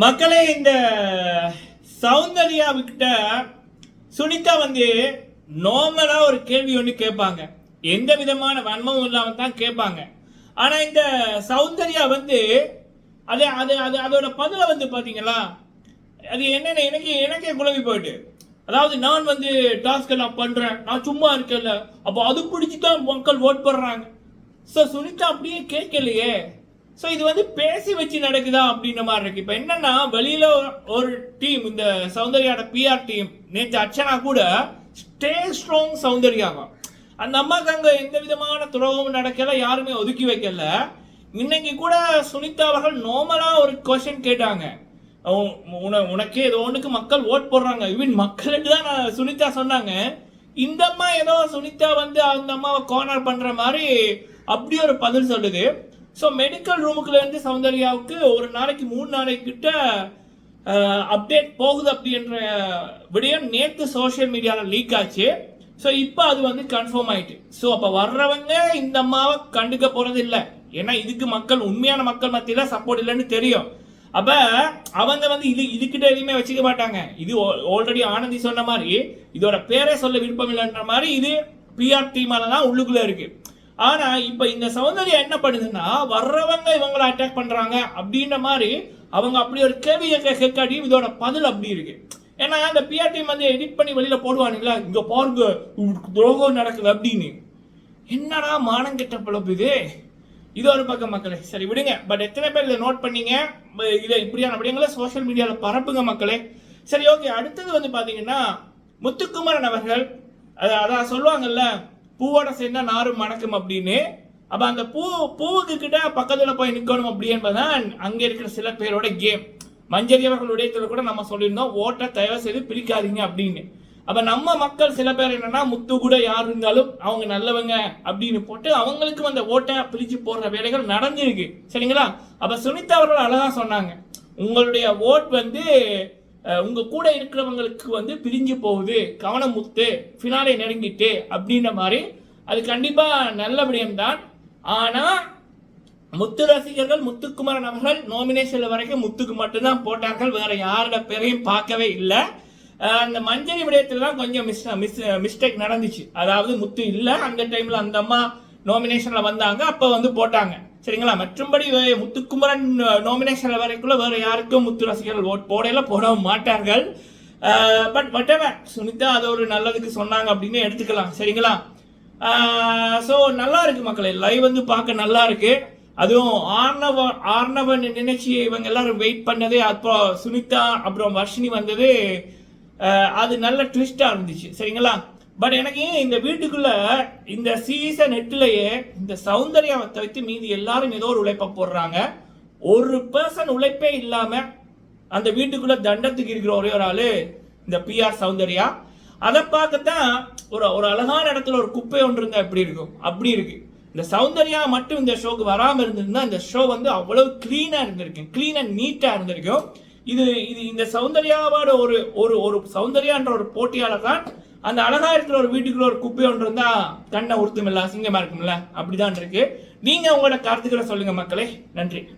மக்களே இந்த சௌந்தர்யாவுக்கிட்ட சுனிதா வந்து நார்மலாக ஒரு கேள்வி ஒன்று கேட்பாங்க. எந்த விதமான வன்மமும் இல்லாமல் தான் கேட்பாங்க. ஆனால் இந்த சௌந்தர்யா வந்து அது அது அது அதோட பதில வந்து பார்த்தீங்களா அது என்னென்ன எனக்கு எனக்கே குழம்பி போயிட்டு. அதாவது நான் வந்து டாஸ்க் எல்லாம் பண்ணுறேன் நான் சும்மா இருக்கேன்ல. அப்போ அது பிடிச்சி தான் மக்கள் ஓட் போடுறாங்க. ஸோ சுனிதா அப்படியே கேட்கலையே. ஸோ இது வந்து பேசி வச்சு நடக்குதா அப்படின்ற மாதிரி இருக்கு. இப்போ என்னன்னா வெளியில ஒரு டீம் இந்த சௌந்தர்யாவோட பிஆர் டீம் நேற்று அர்ச்சனா கூட ஸ்டே ஸ்ட்ராங் சௌந்தர்யாவா அந்த அம்மாக்கு அங்கே எந்த விதமான துரோகமும் நடக்கல யாருமே ஒதுக்கி வைக்கல. இன்னைக்கு கூட சுனிதா அவர்கள் நார்மலா ஒரு கொஸ்டின் கேட்டாங்க. உன- உனக்கே ஏதோ ஒன்றுக்கு மக்கள் ஓட் போடுறாங்க. இவன் மக்கள் தான் நான் சுனிதா சொன்னாங்க. இந்த அம்மா ஏதோ சுனிதா வந்து அந்த அம்மாவை கார்னர் பண்ற மாதிரி அப்படி ஒரு பதில் சொல்லுது. ஸோ மெடிக்கல் ரூமுக்குலேருந்து சௌந்தர்யாவுக்கு ஒரு நாளைக்கு மூணு நாளைக்கிட்ட அப்டேட் போகுது அப்படின்ற விடயம் நேற்று சோஷியல் மீடியாவில் லீக் ஆச்சு. ஸோ இப்போ அது வந்து கன்ஃபார்ம் ஆயிட்டு. ஸோ அப்போ வர்றவங்க இந்த அம்மாவை கண்டுக்க போகிறது இல்லை. ஏன்னா இதுக்கு மக்கள் உண்மையான மக்கள் மத்தியில் சப்போர்ட் இல்லைன்னு தெரியும். அப்போ அவங்க வந்து இது இதுக்கிட்ட எதுவுமே வச்சுக்க மாட்டாங்க. இது ஆல்ரெடி ஆனந்தி சொன்ன மாதிரி இதோட பேரே சொல்ல விருப்பம் இல்லைன்ற மாதிரி இது பிஆர் டீமால தான் உள்ளுக்குள்ளே இருக்குது ஆனா இப்ப இந்த சௌந்தர்யா என்ன பண்ணுதுன்னா வர்றவங்க இவங்களை அட்டாக் பண்றாங்க அப்படின்ற மாதிரி அவங்க அப்படி ஒரு கேள்வி கேட்க இதோட பதில் அப்படி இருக்கு. ஏன்னா அந்த பிஆர் டீம் வந்து எடிட் பண்ணி வெளியில போடுவானுங்களா இங்க பாருங்க துரோகம் நடக்குது அப்படின்னு. என்னடா மானம் கெட்ட பிழப்பு இது? இது ஒரு பக்கம் மக்களே. சரி விடுங்க. பட் எத்தனை பேர் இதை நோட் பண்ணீங்க? இதை இப்படியான விடயங்களை சோஷியல் மீடியாவில் பரப்புங்க மக்களே. சரி ஓகே அடுத்தது வந்து பார்த்தீங்கன்னா முத்துக்குமரன் அவர்கள் அது அதான் சொல்லுவாங்கல்ல பூவோட சேர்ந்தா நாரும் மணக்கும் அப்படின்னு. அப்போ அந்த பூ பூவுக்கு கிட்ட பக்கத்தில் போய் நிற்கணும் அப்படி என்பதுதான் அங்கே இருக்கிற சில பேரோட கேம். மஞ்சரி கூட நம்ம சொல்லியிருந்தோம் ஓட்டை தயவு செய்து பிரிக்காதீங்க அப்படின்னு. அப்ப நம்ம மக்கள் சில பேர் என்னன்னா முத்து கூட யார் இருந்தாலும் அவங்க நல்லவங்க அப்படின்னு போட்டு அவங்களுக்கும் அந்த ஓட்டை பிரிச்சு போடுற வேலைகள் நடந்திருக்கு. சரிங்களா? அப்ப சுனிதா அவர்கள் அழகா சொன்னாங்க உங்களுடைய ஓட் வந்து உங்கள் கூட இருக்கிறவங்களுக்கு வந்து பிரிஞ்சு போகுது கவனம் முத்து ஃபினாலே நெருங்கிட்டு அப்படின்ற மாதிரி அது கண்டிப்பாக நல்ல விடயம்தான். ஆனால் முத்து ரசிகர்கள் முத்துக்குமரன் அவர்கள் நாமினேஷன்ல வரைக்கும் முத்துக்கு மட்டும்தான் போட்டார்கள் வேற யாரோட பேரையும் பார்க்கவே இல்லை. அந்த மஞ்சரி விடயத்தில் தான் கொஞ்சம் மிஸ் மிஸ் மிஸ்டேக் நடந்துச்சு. அதாவது முத்து இல்லை அந்த டைமில் அந்த அம்மா நோமினேஷனில் வந்தாங்க அப்போ வந்து போட்டாங்க. சரிங்களா? மற்றும்படி முத்துக்குமரன் நாமினேஷன் வரைக்குள்ள வேற யாருக்கும் முத்து ரசிகர்கள் ஓட் போடையில போடவும் மாட்டார்கள். But whatever. சுனிதா அதை ஒரு நல்லதுக்கு சொன்னாங்க அப்படின்னு எடுத்துக்கலாம். சரிங்களா? ஸோ நல்லா இருக்கு மக்களே. லைவ் வந்து பார்க்க நல்லா இருக்கு. அதுவும் ஆர்ணவ ஆர்ணவன் நினைச்சு இவங்க எல்லாரும் வெயிட் பண்ணதே அப்புறம் சுனிதா அப்புறம் வர்ஷினி வந்தது அது நல்ல ட்விஸ்டாக இருந்துச்சு. சரிங்களா? பட் எனக்கு இந்த வீட்டுக்குள்ள இந்த சீசன் எட்டுலயே இந்த சௌந்தர்யாவை தவிர்த்து மீதி எல்லாரும் ஏதோ ஒரு உழைப்ப போடுறாங்க. ஒரு பர்சன் உழைப்பே இல்லாம அந்த வீட்டுக்குள்ள தண்டத்துக்கு இருக்கிற ஒரே ஒரு ஆளு இந்த பிஆர் சௌந்தர்யா. அதை பார்க்கத்தான் ஒரு ஒரு அழகான இடத்துல ஒரு குப்பை ஒன்று இருந்தா எப்படி இருக்கும்? அப்படி இருக்கு. இந்த சௌந்தர்யா மட்டும் இந்த ஷோக்கு வராமல் இருந்திருந்தா இந்த ஷோ வந்து அவ்வளவு கிளீனா இருந்திருக்கு கிளீன் அண்ட் நீட்டா இருந்திருக்கும். இது இது இந்த சௌந்தர்யாவோட ஒரு ஒரு ஒரு சௌந்தர்யான்ற ஒரு போட்டியாளர் தான் அந்த அழகா இருக்கிற ஒரு வீட்டுக்குள்ள ஒரு குப்பை ஒன்று இருந்தா கண்ணை உறுத்துமில்ல அசிங்கமா இருக்கும்ல? அப்படிதான் இருக்கு. நீங்க உங்களோட கருத்துக்களை சொல்லுங்க மக்களே. நன்றி.